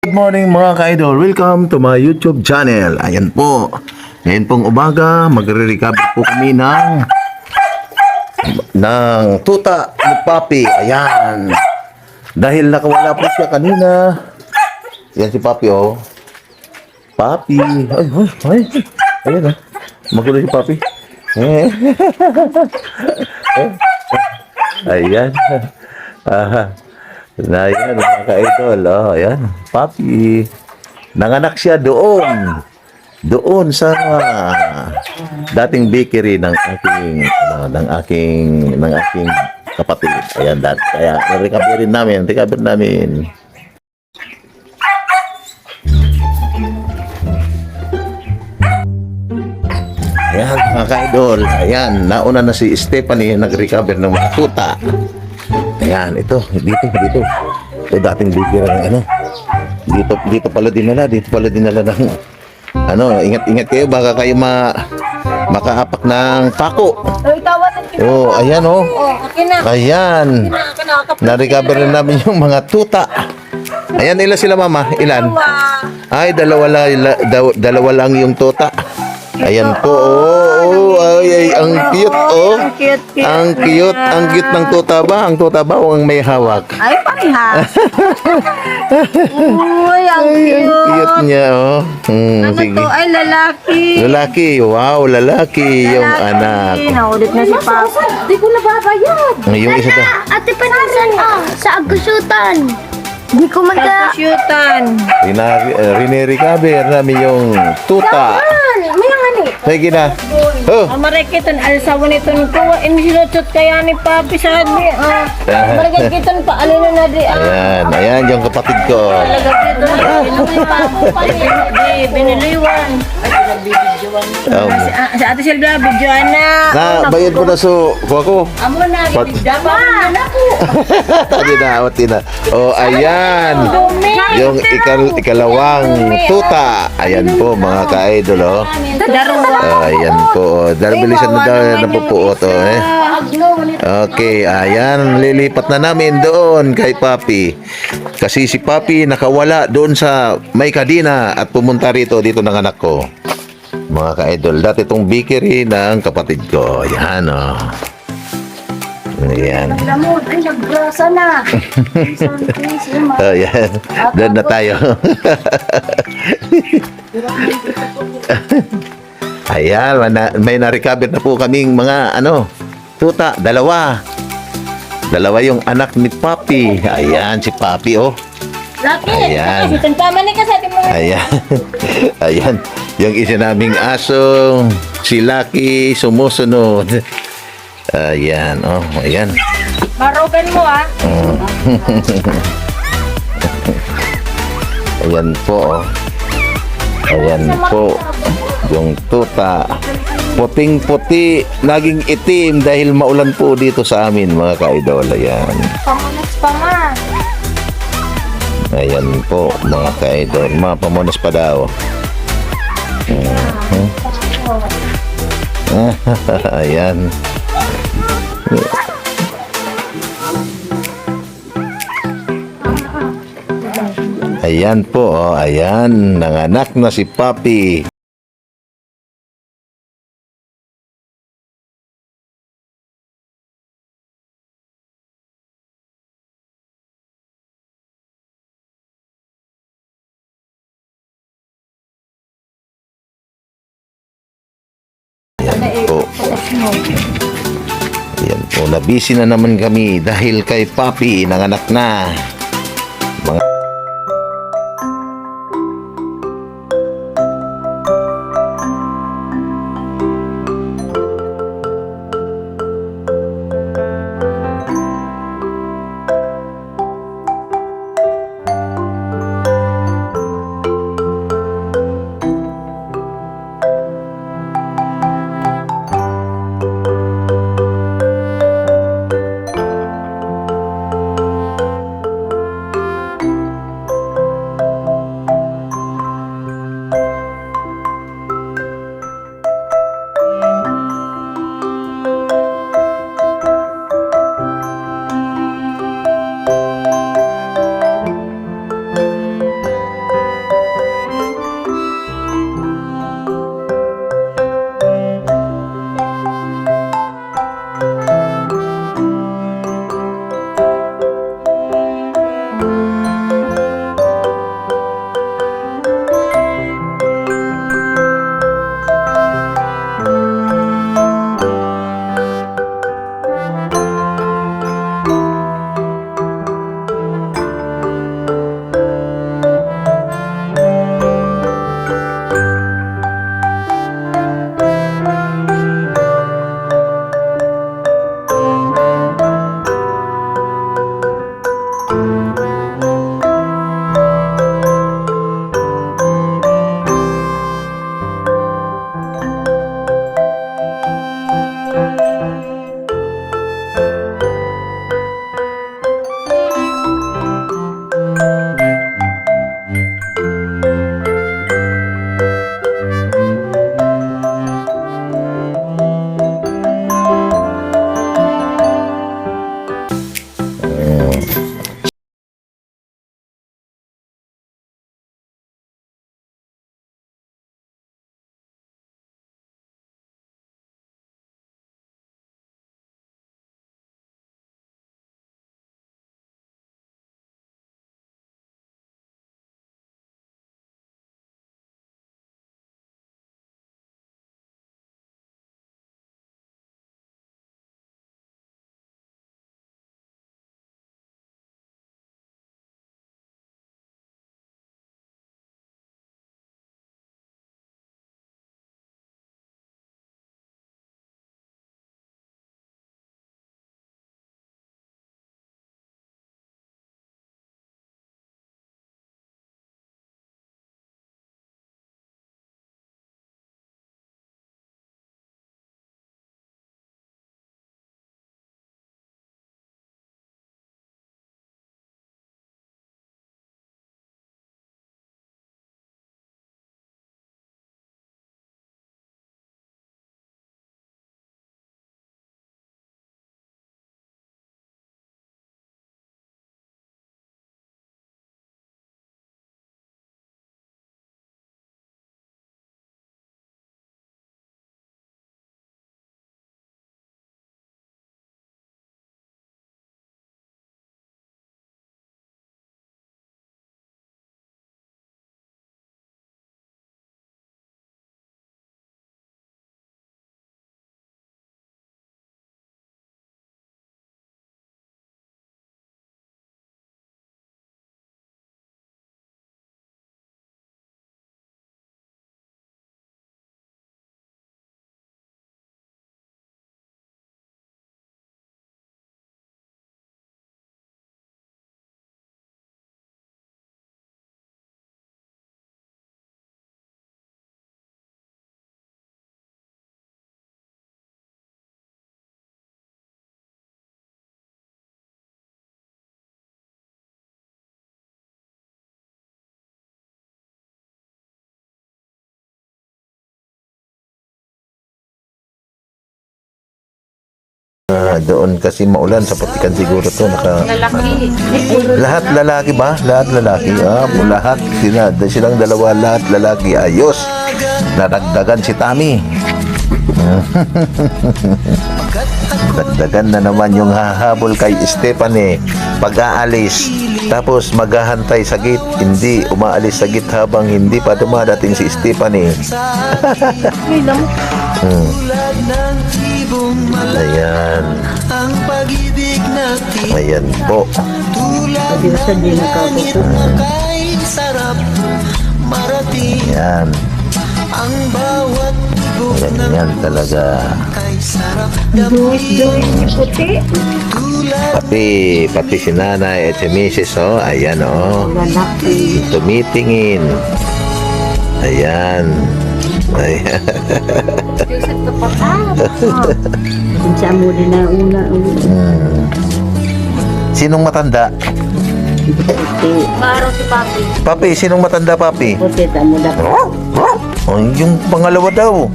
Good morning mga ka-idol. Welcome to my YouTube channel. Ayan po. Ngayon pong umaga, magre-recover po kami ng ng tuta ni Papi. Ayan. Dahil nakawala po siya kanina. Yan si Papi oh. Papi. Ay, ay, ay. Ayan ah. Magulo si Papi. Eh. Ayan. Ah. Na yan, mga ka-idol. Oh, ayan. Papi. Nanganak siya doon. Doon sa dating bakery ng aking ano, ng aking ng aking kapatid. Ayan dat. Kaya recover namin, recover namin. Ayan, mga ka-idol. Ayan, nauna na si Stephanie nag-recover ng mga tuta. Ayan, ito, dito, dito. Ito dating bakery ng ano. Dito, dito pala dinala, dito pala dinala ng ano, ingat-ingat kayo baka kayo ma makaapak ng pako. Oh, itawan. Oh, ayan oh. Oh, akin na. Ayan. Na-recover na namin yung mga tuta. Ayan, ilan sila mama? Ilan? Ay, dalawa lang, daw- dalawa lang yung tuta. Ayan po. Oh, oh, ay, ay, ang cute oh. Ang cute, cute. Ang cute, ang cute ng tuta ba? Ang tuta ba o ang may hawak? Ay, parehas. Uy, ang Ay, ang cute. cute niya oh. Hmm, Ano sige. to? Ay, lalaki. Lalaki, wow, lalaki yung Lalaki. anak. Naulit na si Papa. Di ko nababayad. Yung isa to. Ate Panasan ah, sa agusutan. Di ko magka... Kapusyutan. Rina, uh, recover namin yung tuta. Ni. Sige na. Oh, Ang marikitan, alsawa nito ng kuwa. Inisilotot kaya ni Papi sabi. Ah, marikitan pa. Alin na na di. Ah, ayan, ayan yung kapatid ko. talaga. Di, biniliwan. Ay, pinagbibidyoan. Oh. Si, ah, si Ate Silvia, bidyoan na. Na, bayad mo na so, kuha ko. Amo na, Pag- bibidyoan na ako. Tadi na, awat na. Oh, ayan. Yung ikal, ikalawang tuta. Ayan po, mga ka-idol, oh. Oh, ayan po. oh. Dahil bilisan na daw na pupuot, oh, eh. Okay, ayan, lilipat na namin doon kay Papi. Kasi si Papi nakawala doon sa may kadina at pumunta rito dito ng anak ko. Mga ka-idol, dati itong bakery ng kapatid ko. Ayan, oh. Ayan. Lamod, ay naggrasa na. Oh, ayan. Doon na tayo. Ayan, may na-recover na po kaming mga ano, tuta, dalawa. Dalawa yung anak ni Papi. Ayan, si Papi, oh. Laki. Ayan. Kasi tama ni ka sa ating mga Ayan. Ayan. Yung isa naming aso, si Lucky, sumusunod. Ayan, oh, ayan. marogan mo ah. Ayan po, oh. Ayan po. Yung tuta. Puting-puti, naging itim dahil maulan po dito sa amin, mga ka-idol. Ayan. Pamunas pa ma. Ayan po, mga ka-idol. Mga pamunas pa daw. Ayan. Ayan po, oh, ayan. Nanganak na si Papi. Ayan po, nabisi na naman kami dahil kay Papi nanganak na. Ah, doon kasi maulan sa Putikan siguro to. Naka, Lalaki. lahat lalaki ba? Lahat lalaki. Ah, lahat sila, silang dalawa lahat lalaki. Ayos. Nadagdagan si Tami. Dagdagan na naman yung hahabol kay Stephanie pag-aalis. Tapos maghahantay sa gate. Hindi umaalis sa gate habang hindi pa dumadating si Stephanie. May lamok. Hmm. Ayan. Ayan po. Ayan. Ganyan talaga. Duwis-duwis ni puti. Pati, pati si nanay at si misis, oh. Ayan, oh. Tumitingin. Ayan. Ayan. Siya mo din na una. Hmm. Sinong matanda? Maro si Papi. Papi, sinong matanda, papi? Puti, tamo da. Oh, yung pangalawa daw.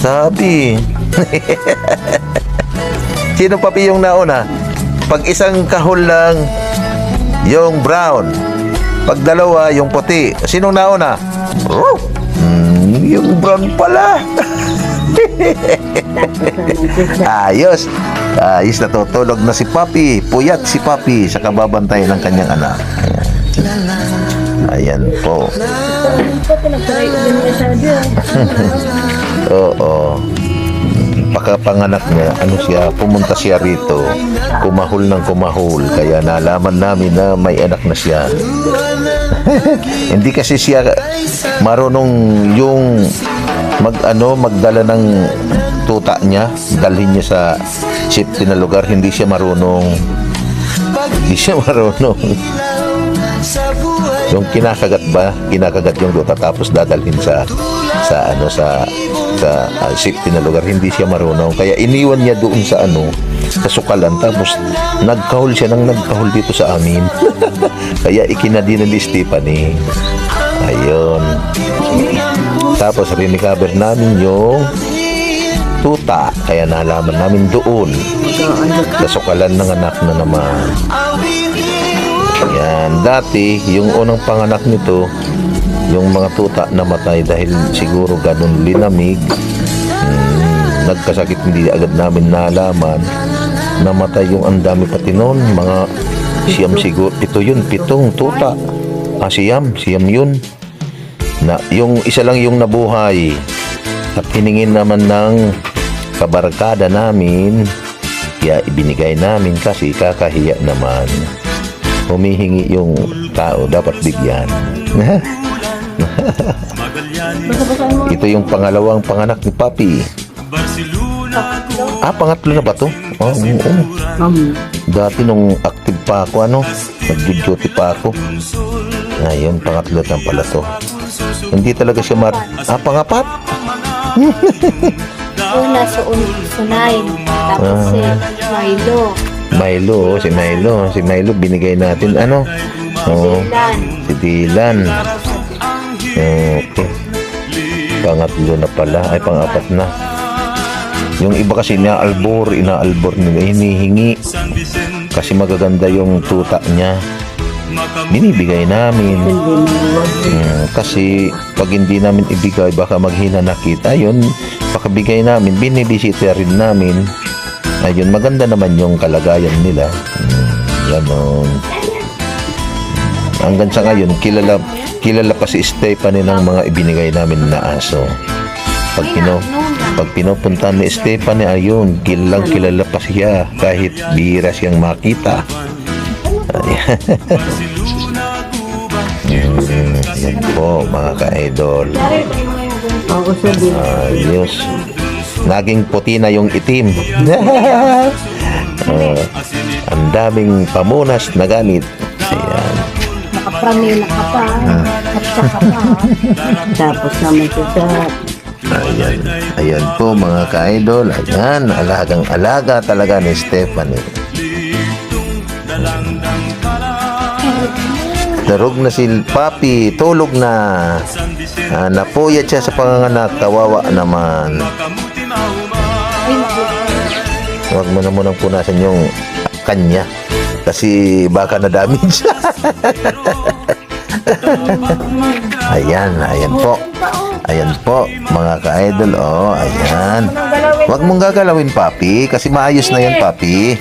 Sabi. Sino papi yung nauna? Pag isang kahol lang, yung brown. Pag dalawa, yung puti. Sinong nauna? Hmm, yung brown pala. Ayos. Ayos natutulog na si Papi. Puyat si Papi sa kababantay ng kanyang anak. Ayan, Ayan po. Oo. Pagkapanganak niya, ano siya, pumunta siya rito. Kumahol ng kumahol. Kaya nalaman namin na may anak na siya. Hindi kasi siya marunong yung mag ano magdala ng tuta niya dalhin niya sa safety na lugar. Hindi siya marunong. Hindi siya marunong. Yung kinakagat ba? Kinakagat yung tuta tapos dadalhin sa sa ano sa sa ah, safety na lugar hindi siya marunong. Kaya iniwan niya doon sa ano sa sukalan tapos nagkahol siya nang nagkahol dito sa amin. Kaya ikinadina ni Stephanie. Ayun. Tapos recover namin yung tuta. Kaya nalaman namin doon sa sukalan ng anak na naman. Yan. Dati yung unang panganak nito yung mga tuta namatay dahil siguro ganun linamig. Hmm, nagkasakit hindi agad namin nalaman. Namatay yung ang dami pati noon mga siyam siguro ito yun pitong tuta. Ah siyam siyam yun. Na yung isa lang yung nabuhay. At hiningin naman ng kabarkada namin. Kaya ibinigay namin kasi kakahiya naman. Humihingi yung tao dapat bigyan. ito yung pangalawang panganak ni Papi ah pangatlo na ba to? Oh, oo. Um, Dati nung active pa ako, ano, nag-duty pa ako. Ngayon, pangatlo na pala to. Hindi talaga siya mar... Ah, pangapat? Una un- sunayin. Tapos si Milo. Milo, oh, si Milo. Si Milo, binigay natin, ano? Oh, Lan. si Dylan. Okay. Pangatlo na pala. Ay, pangapat na. Yung iba kasi inaalbor, inaalbor nila, hinihingi. Kasi magaganda yung tuta niya. Binibigay namin. Hmm, kasi pag hindi namin ibigay, baka maghina na kita. Ayun, pakabigay namin, binibisita rin namin. Ayun, maganda naman yung kalagayan nila. Hmm, ganon. Hanggang sa ngayon, kilala, kilala pa si Stephanie ng mga ibinigay namin na aso. Pag, pino, pag pinupunta ni Stephanie, ayun, kilalang kilala pa siya kahit bihira siyang makita. Ayan. Mm, yan po mga ka-idol. Ayos. Naging puti na yung itim. Ah, ang daming pamunas na gamit. Ayan. Nakapramila ka pa. Kapsa ka pa. Tapos naman siya sa Ayan. Ayan po mga ka-idol. Ayan. Alagang alaga talaga ni Stephanie. Darog na si Papi. Tulog na. Ah, napuyat siya sa panganganak. Kawawa naman. Huwag mo na munang punasan yung kanya. Kasi baka na-damage. ayan, ayan po. Ayan po, mga ka-idol. Oh, ayan. Huwag mong gagalawin, papi. Kasi maayos na yan, papi.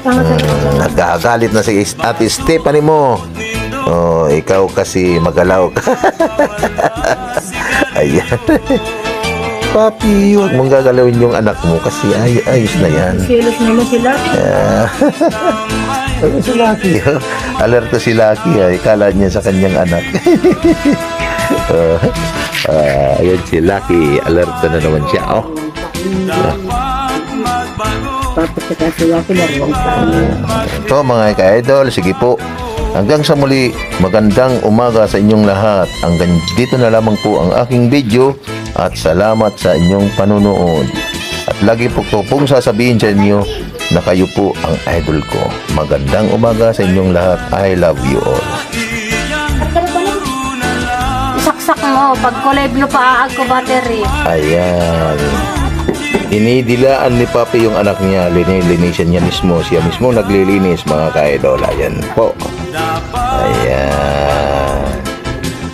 Hmm, nagkakagalit na si Ate Stephanie mo. Oh, ikaw kasi magalaw ka. Ayan. Papi, huwag mong gagalawin yung anak mo kasi ay ayos na yan. Silos naman sila. Ayun si Lucky. oh. Alerto si Lucky ay kala niya sa kanyang anak. uh, ayun si Lucky. Alerto na naman siya. Oh. Tapos sa kasi. Ito mga ka-idol, sige po. Hanggang sa muli, magandang umaga sa inyong lahat. Hanggang dito na lamang po ang aking video at salamat sa inyong panunood. At lagi po ko pong sasabihin sa inyo na kayo po ang idol ko. Magandang umaga sa inyong lahat. I love you all. Saksak mo, pag kulay blue pa aag ko battery. Ayan. Inidilaan ni Papi yung anak niya. Linilinisan niya mismo. Siya mismo naglilinis mga ka-idol. Ayan po. Ayan.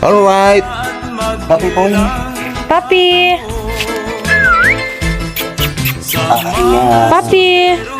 Alright. Papi po Papi! Papi!